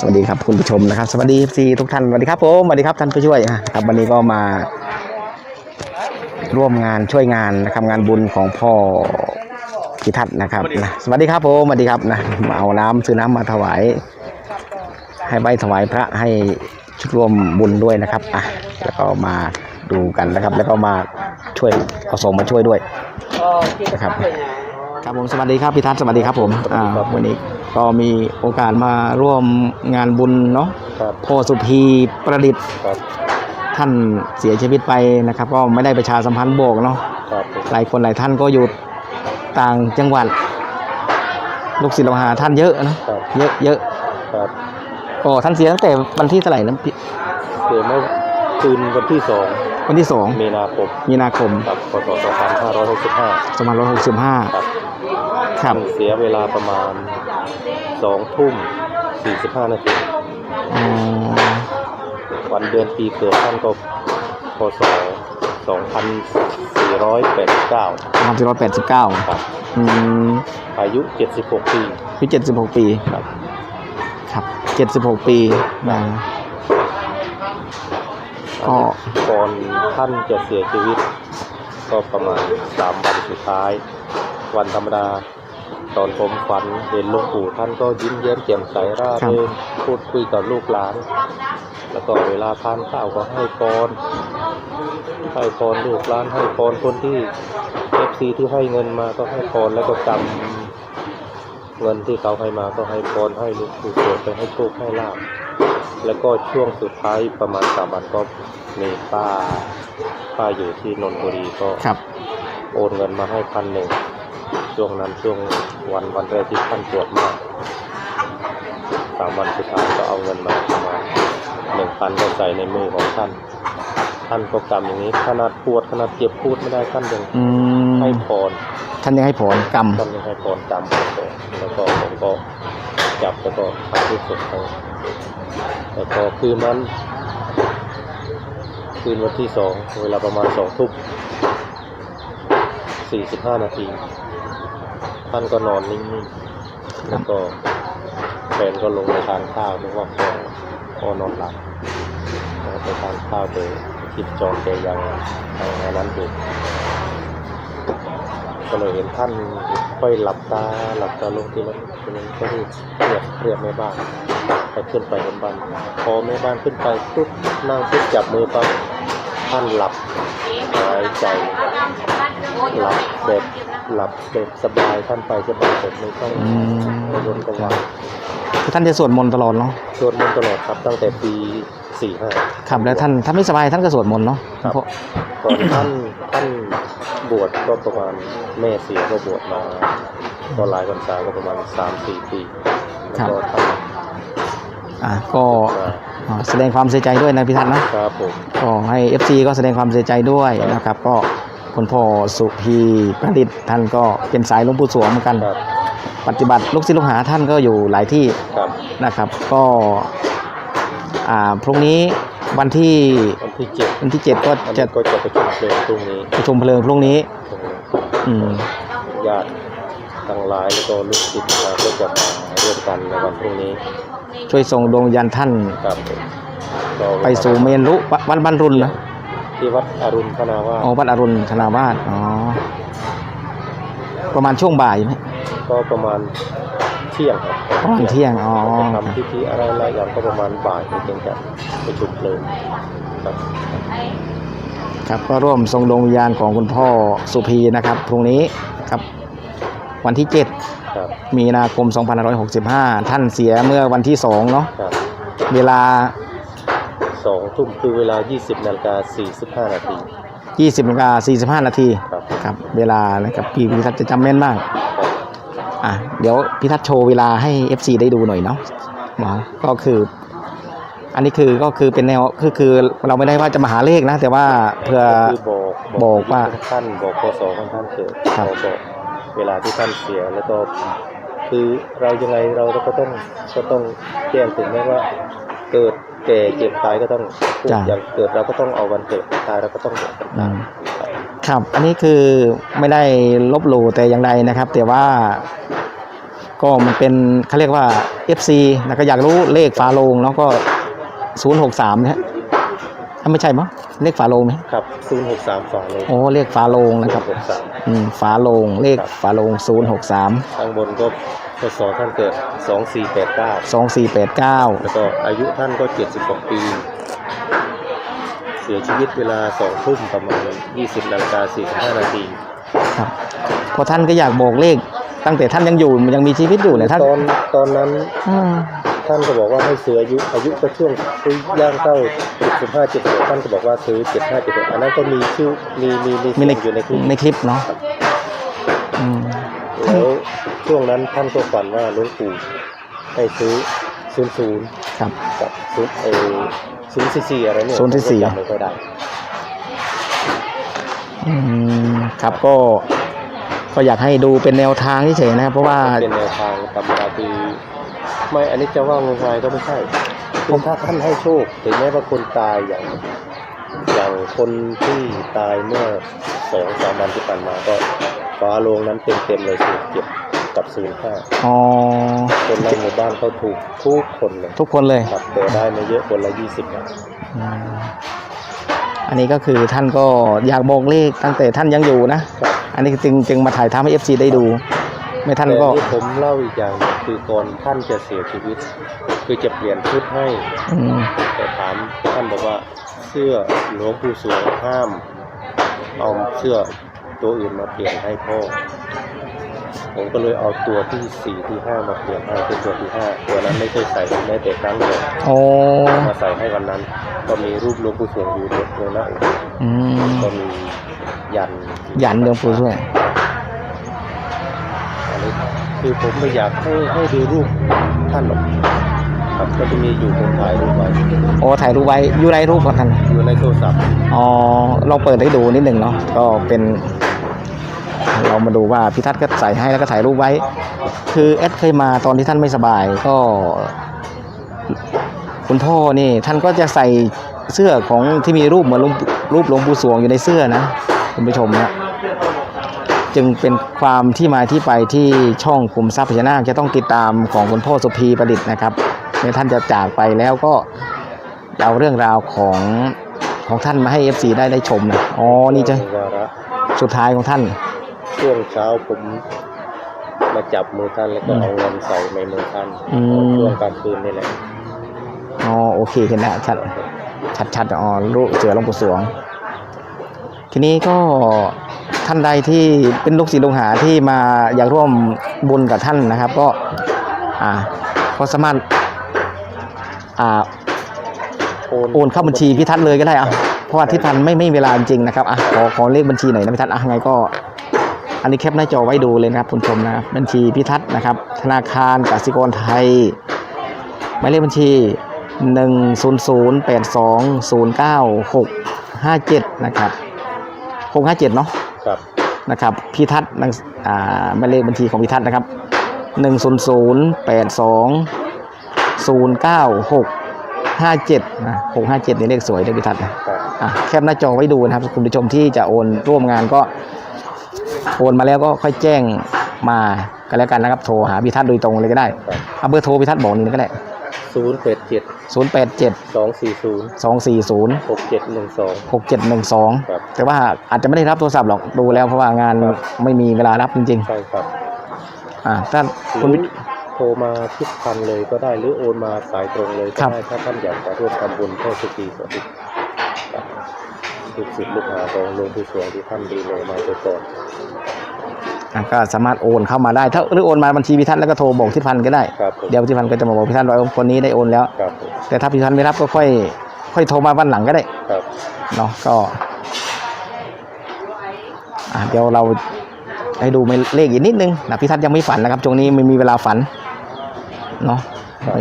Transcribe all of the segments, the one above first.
สวัสดีครับคุณผู้ชมนะครับ สวัสดีซีทุกท่านสวัสดีครับผมสวัสดีครับท่านผู้ช่วยอะครับวันนี้ก็มา ร่วมงานช่วยงานนะครับงานบุญของพ่อพิทัศน์นะครับนะสวัสดีครับผมสวัสดีครับนะมาเอาน้ำซื้อน้ำมาถวาย ให้ใบถวายพระให้ชุดร่วมบุญด้วยนะครับอะแล้วก็มาดูกันนะครับ แล้วก็มาช่วยเอาส่งมาช่วยด้วยนะครับ ครับผมสวัสดีครับพี่ทัศน์สวัสดีครับผมอ่าวันนี้ก็มีโอกาสมาร่วมงานบุญเนาะครับพ่อสุพีประดิษฐ์ครับท่านเสียชีวิตไปนะครับ ก็ไม่ได้ประชาสัมพันธ์โบกเนาะครับผมหลายคนหลายท่านก็อยู่ต่างจังหวัด ลูกศิษย์ลูกหาท่านเยอะนะครับเยอะเยอะครับก็ท่านเสียตั้งแต่วันที่เท่าไหร่นะพี่เกิดเมื่อคืนวันที่สองวันที่สองมีนาคมมีนาคมครับพศ2565 สองพันร้อยหกสิบห้าครับ ครับเสียเวลาประมาณสองทุ่ม45นาทีอ๋อวันเดือนปีเกิดท่านก็พศ2489พันสี่ร้อยแปดสิบเก้าครับอืมอายุ76ปีคือเจ็ดสิบหกปีครับครับเจ็ดสิบหกปีนะก็ก่อนท่านจะเสียชีวิต ก็ประมาณสามวันสุดท้าย วันธรรมดา ตอนผมฝันเห็นหลวงปู่ท่านก็ยิ้มแย้มแจ่มใสร่าเริงพูดคุยกับลูกหลาน แล้วก็เวลาทานข้าวก็ให้พรให้พรลูกหลานให้พรคนที่เอฟซีที่ให้เงินมาก็ให้พรแล้วก็จำเงินที่เขาให้มาก็ให้พรให้ลูกปู่โปรดไปให้โชคให้ลาบแล้วก็ช่วงสุดท้ายประมาณสามวันก็มีป้าป้าอยู่ที่นนทบุรีก็ครับโอนเงินมาให้พันหนึ่ง ช่วงนั้นช่วงวันวันแรกที่ท่านปวดมากสามวันสุดท้ายก็เอาเงินมาประมาณหนึ่งพันก็ใส่ในมือของท่าน ท่านก็กำอย่างนี้ขนาดปวดขนาดเจ็บพูดไม่ได้ท่านยังอืมให้พรท่านยังให้ผลกรรมท่านยังให้พรจำผมก็แล้วก็ผมก็จับแล้วก็ทำที่สุดให้แล้วก็คืนนั้น คืนวันที่สองเวลาประมาณสองทุ่มสี่สิบห้านาที ท่านก็นอนนิ่งๆ แล้วก็แฟนก็ลงไปทานข้าวนึกว่าพ่อพ่อนอนหลับไปทานข้าวโดยคิดจองแกยังทานนั้นอยู่ก็เลยเห็นท่านค่อยหลับตาหลับตาลงทีละทีนึงก็รีบเรียกเรียกแม่บ้านไปขึ้นไปบนบ้านพอแม่บ้านขึ้นไปปุ๊บนั่งปุ๊บจับมือปั๊บท่านหลับหายใจ หลับแบบหลับแบบสบายท่านไปสบายแบบไม่ต้องอืม กังวลกังวลคือท่านจะสวดมนต์ตลอดเนาะสวดมนต์ตลอดครับตั้งแต่ปีสี่ห้า ครับแล้วท่านถ้าไม่สบายท่านก็สวดมนต์เนาะครับ เพราะก่อนท่านท่านบวชก็ประมาณแม่เสียก็บวชมาก็หลายพรรษาก็ประมาณสามสี่ปีแล้วก็ท่านอะก็มาอ่าแสดงความเสียใจด้วยนะพี่ทัศน์นะครับผม ก็ให้ FC ก็แสดงความเสียใจด้วยนะครับ ก็ คุณพ่อสุพีประดิษฐ์ท่านก็เป็นสายหลวงปู่สวงเหมือนกัน ครับปฏิบัติลูกศิษย์ลูกหาท่านก็อยู่หลายที่ครับนะครับ ก็อ่าพรุ่งนี้วันที่วันที่เจ็ดวันที่เจ็ดก็อันจะนี้ก็จะไปชุมเพลงพรุ่งนี้ประชุมเพลิงพรุ่งนี้ตรงนี้อืมญาติทั้งหลายแล้วก็ลูกศิษย์เราก็จะมาร่วมกันในวันพรุ่งนี้ช่วยส่งดวงวิญญาณท่านครับผมก็ไปสู่เมนรุวัดวัดบ้านรุนนะ ที่วัดอรุณพนาวาสอ๋อวัดอรุณธนาวาสอ๋อประมาณช่วงบ่ายไหมก็ประมาณเที่ยงครับประมาณเที่ยงอ๋อจะทำพิธีอะไรหลายอย่างก็ประมาณบ่ายถึงจะประชุมเพลิงครับครับก็ร่วมทรงดวงวิญญาณของคุณพ่อสุพีนะครับพรุ่งนี้ครับ วันที่ครับ7มีนาคม 2565 ท่านเสียเมื่อวันที่2เนาะครับเวลา สองทุ่มคือเวลา 20นาฬิกา45นาที20นาฬิกา45 นาทีครับครับเวลานะครับพี่พิทัศน์จะจำแม่นมากครับอะเดี๋ยวพิทัศน์โชว์เวลาให้ FC ได้ดูหน่อยเนาะหมอก็คือ อันนี้คือก็คือเป็นแนวคือคือเราไม่ได้ว่าจะมาหาเลขนะ แต่ว่าเพื่อคือบอกบอกว่าอายุของท่านบอกพศของท่านเกิดครับ บอกเวลาที่ท่านเสียแล้วก็คือเรายังไงเราก็ต้องก็ต้องแจ้งถึงแม้ว่าเกิด แก่เจ็บตายก็ต้องพูดจ้ะ อย่างเกิดเราก็ต้องเอาวันเกิดตายเราก็ต้องบอกกันอืมครับ อันนี้คือไม่ได้ลบหลู่แต่อย่างใดนะครับ แต่ว่าก็มันเป็นเขาเรียกว่า FC นะก็อยากรู้เลขฝาโลงเนาะก็ 063นะฮะอะไม่ใช่มั้งเลขฝาโลงไหมครับศูนย์หกสามสองเลยโอ้เลขฝาโลงนะครับหกสามอืมฝาโลงเลขฝาโลง063ข้างบนก็ พศท่านเกิดสองสี่แปดเก้า2489 แล้วก็อายุท่านก็เจ็ดสิบกปี เสียชีวิตเวลาสองทุ่มประมาณยี่สิบนาฬิกาสี่สิบห้านาทีครับเพราะท่านก็อยากบอกเลข ตั้งแต่ท่านยังอยู่ยังมีชีวิตอยู่เนี่ยท่านตอนตอนนั้นอืมท่านก็บอกว่าให้ซื้ออายุอายุก็ช่วงซื้อย่างเข้าเจ็ดสิบห้าเจ็ดหกท่านก็บอกว่าซื้อเจ็ดห้าเจ็ดหกอันนั้นก็มีชื่อมีมีมีมีในอยู่ในคลิปในคลิปเนาะอืม แล้วช่วงนั้นท่านก็ฝันว่าหลวงปู่ให้ซื้อศูนย์ศูนย์ครับ กับศูนย์เอศูนย์สี่สี่อะไรเนี่ยศูนย์สี่สี่ ผมก็จำไม่ค่อยได้อืมครับก็ก็อยากให้ดูเป็นแนวทางเฉยๆนะครับเพราะว่า เป็นแนวทางตำราคือไม่อันนี้จะว่างมงายก็ไม่ใช่คือถ้าท่านให้โชคถึงแม้ว่าคนตายอย่างอย่างคนที่ตายเมื่อสองสามวันที่ผ่านมาก็ ฟ้าโลงนั้นเต็มเต็มๆเลยศูนย์เจ็ดกับศูนย์ห้าอ๋อ คนในหมู่บ้านเขาถูกทุกคนเลยทุกคนเลย ครับแต่ได้ไม่เยอะคนละยี่สิบนะอืมอันนี้ก็คือท่านก็อยากบอกเลขตั้งแต่ท่านยังอยู่นะ ครับอันนี้จึงจึงมาถ่ายทำให้ FC ได้ดู ไม่ท่านแต่ก็ที่ผมเล่าอีกอย่างหนึ่งคือก่อนท่านจะเสียชีวิต คือจะเปลี่ยนชุดให้ อืมแต่ถามท่านบอกว่าเสื้อหลวงปู่สวงห้าม เอาเสื้อ ตัวอื่นมาเปลี่ยนให้พ่อ ผมก็เลยเอาตัวที่สี่ที่ห้ามาเปลี่ยนให้เป็นตัวที่ห้าตัวนั้นไม่เคยใส่แม้แต่ครั้งเดียวโอ้มาใส่ให้วันนั้น ก็มีรูปหลวงปู่สวงอยู่ตรงหน้าอกอืมก็มียันหยันหลวงปู่ช่วยอันนี้คือผมไม่อยากให้ให้ดูรูปท่านหรอกครับก็จะมีอยู่ผมถ่ายรูปไว้โอ้ถ่ายรูปไว้อยู่ในรูปของท่านอยู่ในโทรศัพท์อ๋อลองเปิดให้ดูนิดหนึ่งเนาะก็เป็น เรามาดูว่าพี่ทัศน์ก็ใส่ให้แล้วก็ถ่ายรูปไว้ คือแอดเคยมาตอนที่ท่านไม่สบายก็ คุณพ่อนี่ท่านก็จะใส่เสื้อของที่มีรูปเหมือนหลวงรูปหลวงปู่สวงอยู่ในเสื้อนะคุณผู้ชมนะจึงเป็นความที่มาที่ไปที่ช่องคุมทรัพย์พญานาคจะต้องติดตามของคุณพ่อสุพีประดิษฐ์นะครับเมื่อท่านจะจากไปแล้วก็เอาเรื่องราวของของท่านมาให้ FC ได้ได้ชมนะอ๋อนี่จะสุดท้ายของท่าน ช่วงเช้าผมมาจับมือท่านแล้วก็เอาเงินใส่ในมือท่านอืม ช่วงกลางคืนนี่แหละอ๋อโอเคเห็นแล้วชัดชัดชัดอ๋อรูปเสือหลวงปู่สวง ทีนี้ก็ท่านใดที่เป็นลูกศิษย์ลูกหาที่มาอยากร่วมบุญกับท่านนะครับ ก็ อ่าก็สามารถ อ่า โอนเข้าบัญชีพิทัศน์เลยก็ได้อะเพราะว่าทิศพันธ์ไม่ไม่มีเวลาจริงๆนะครับอะขอขอเลขบัญชีหน่อยนะพิทัศน์อะไงก็ อันนี้แคปหน้าจอไว้ดูเลยนะครับคุณผู้ชมนะครับบัญชีพิทัศน์นะครับ ธนาคารกสิกรไทยหมายเลขบัญชี 1 0 0 8 2 0 9 6 5 7 นะครับ 657 เนาะครับนะครับพิทัศน์นังอ่าหมายเลขบัญชีของพิทัศน์นะครับ 1 0 0 8 2 0 9 6 5 7นะ657นี่เลขสวยเลยพิทัศน์นะครับอะแคปหน้าจอไว้ดูนะครับ คุณผู้ชมที่จะโอนร่วมงานก็ โอนมาแล้วก็ค่อยแจ้งมากันแล้วกันนะครับ โทรหาพิทัศน์โดยตรงเลยก็ได้ครับเอาเบอร์โทรพิทัศน์บอกนี่ก็ได้ศูนย์แปดเจ็ด0 8 7สองสี่ศูนย์2 4 0หกเจ็ดหนึ่งสอง6 7 1 2ครับแต่ว่าอาจจะไม่ได้รับโทรศัพท์หรอกดูแล้วเพราะว่างานครับไม่มีเวลารับจริงใช่ครับๆอ่าถ้าหคุณรือโทรมาคิดพันเลยก็ได้หรือโอนมาสายตรงเลยก็ครับได้ถ้าท่านอยากจะร่วมทำบุญพ่อสุกีสวัสดีครับ ลูกศิษย์ลูกหาของหลวงปู่สวงที่ท่านดูแลมาแต่ก่อนอะก็สามารถโอนเข้ามาได้ถ้าหรือโอนมาบัญชีพิทัศน์แล้วก็โทรบอกทิพันธ์ก็ได้ ครับผมเดี๋ยวทิพันธ์ก็จะมาบอกพิทัศน์ว่าคนนี้ได้โอนแล้ว ครับผมแต่ถ้าพิทัศน์ไม่รับก็ค่อย ค่อยโทรมาวันหลังก็ได้ครับเนาะก็อะเดี๋ยวเราให้ดูเลขอีกนิดนึงนะพิทัศน์ยังไม่ฝันนะครับช่วงนี้ไม่มีเวลาฝันเนาะครับ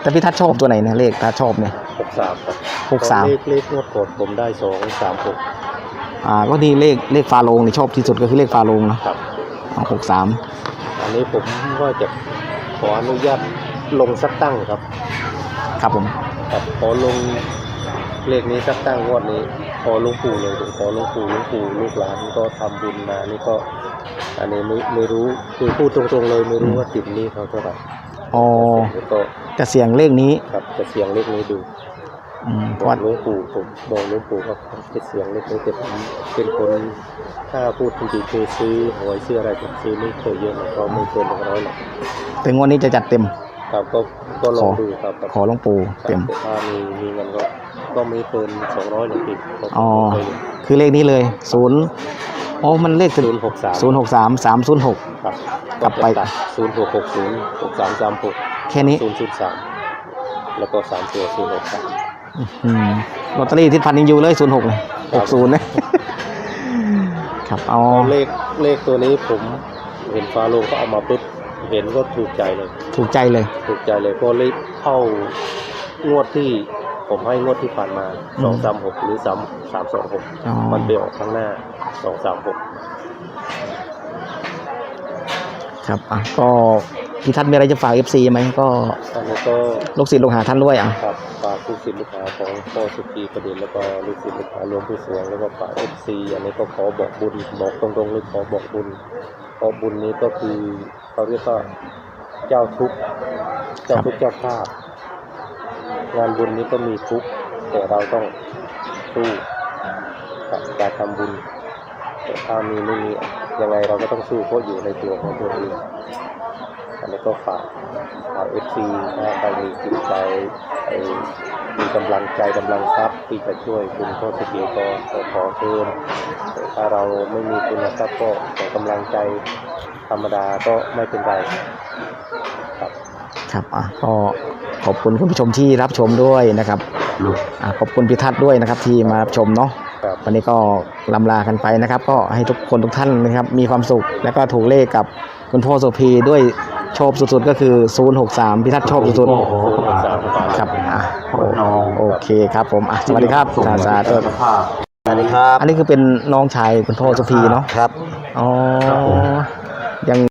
แต่พิทัศน์ชอบตัวไหนเนี่ยเลขถ้าชอบเนี่ยห กสามครับหกสาม เลขเลขงวดก่อนผมได้สองสามหกอ่าก็นี่เลขเลขฟาโลงนี่ชอบที่สุดก็คือเลขฟาโลงเนาะครับ หกสามอันนี้ผมว่าจะขออนุญาตลงสักตั้งครับครับผมครับขอลงเลขนี้สักตั้งงวดนี้ ขอหลวงปู่เลยผมขอหลวงปู่หลวงปู่ลูกหลานก็ทำบุญมานี่ก็ อันนี้ไม่ไม่รู้คือพูดตรงๆเลยไม่รู้ว่าติดหนี้เขาเท่าไหร่อ๋อแล้วก็จะเสี่ยงเลขนี้ครับจะเสียงเลขนี้ดู ว่ากหลวงปู่ผมบอกหลวงปู่ว่าจะเสียงเลขนี้แต่ผมเป็นคนถ้าพูดจริงๆคือซื้อหวยซื้ออะไรผมซื้อไม่เคยเยอะหรอกเพราะไม่เกินหนึ่งร้อยหรอกถึงวันนี้จะจัดเต็มครับก็ก็ลองดูครับครับขอหลวงปู่ครับเต็มแต่ถ้ามีมีเงินก็ก็ไม่เกินสองร้อยหรอกพี่เพราะผมอ๋อเคยคือเลขนี้เลยศูนย์โอ้มันเลขศูนย์หกสามศูนย์หกสามสามศูนย์หกครับกลับไปศูนย์หกหกศูนย์หกสามสามหกแค่นี้ศูนย์ศูนย์สามแล้วก็สามตัวศูนย์หกสามอืม ลอตเตอรี่ทิศพันธ์ยังอยู่เลยศูนย์หกเลยครัหบกศูนย์เนี่ยครับเอาเลขเลขตัวนี้ผมเห็นฟ้าโลงก็เอามาปุ๊บเห็นก็ถูกใจเลย ถูกใจเลย ถูกใจเลยเพราะเลขเข้างวดที่ผมให้งวดที่ผ่านมาอืมสองสามหกหรือสามสามสองหกอ๋อมันไปออกข้างหน้าสองสามหกครับอะก็ พี่ทัศน์มีอะไรจะฝากเอฟซีไหมก็อันนี้ก็ลูกศิษย์ลูกหาท่านด้วยอะฝากฝากลูกศิษย์ลูกหาของพ่อสุกีประเด็นแล้วก็ลูกศิษย์ลูกหาหลวงผู้สวงแล้วก็ฝากเอฟซีอันนี้ก็ขอบอกบุญบอกตรงๆเลยขอบอกบุญเพราะบุญนี้ก็คือเขาเรียกว่าเจ้าทุกข์เจ้าทุกข์เจ้าภาพ งานบุญนี้ก็มีทุกข์แต่เราต้องสู้กับการทำบุญแต่ถ้ามีไม่มียังไงเราก็ต้องสู้เพราะอยู่ในตัวของตัวเอง อันนี้ก็ฝากฝากเอฟซีถ้าใครมีจิตใจไอ้มีกำลังใจกำลังทรัพย์ที่จะช่วยคุณพ่อสกีก็ขอขอเชิญแต่ถ้าเราไม่มีคุณทรัพย์ก็ขอกำลังใจธรรมดาก็ไม่เป็นไรครับครับอะก็ขอบคุณคุณผู้ชมที่รับชมด้วยนะครับอะขอบคุณพี่ทัศน์ด้วยนะครับที่มารับชมเนาะครับวันนี้ก็ลำลากันไปนะครับ ก็ให้ทุกคนทุกท่านนะครับมีความสุข แล้วก็ถูกเลขกับคุณพ่อโสพีด้วย โชคสุดๆก็คือ 063พี่ทัศน์โชคสุดศูนย์หกสามๆครับอะโอโอเคครับผมอะสวัสดีครับสาสาธุสวัสดีครับ อันนี้คือเป็นน้องชายคุณพ่อโสพีเนาะครับ อ๋อ ยัง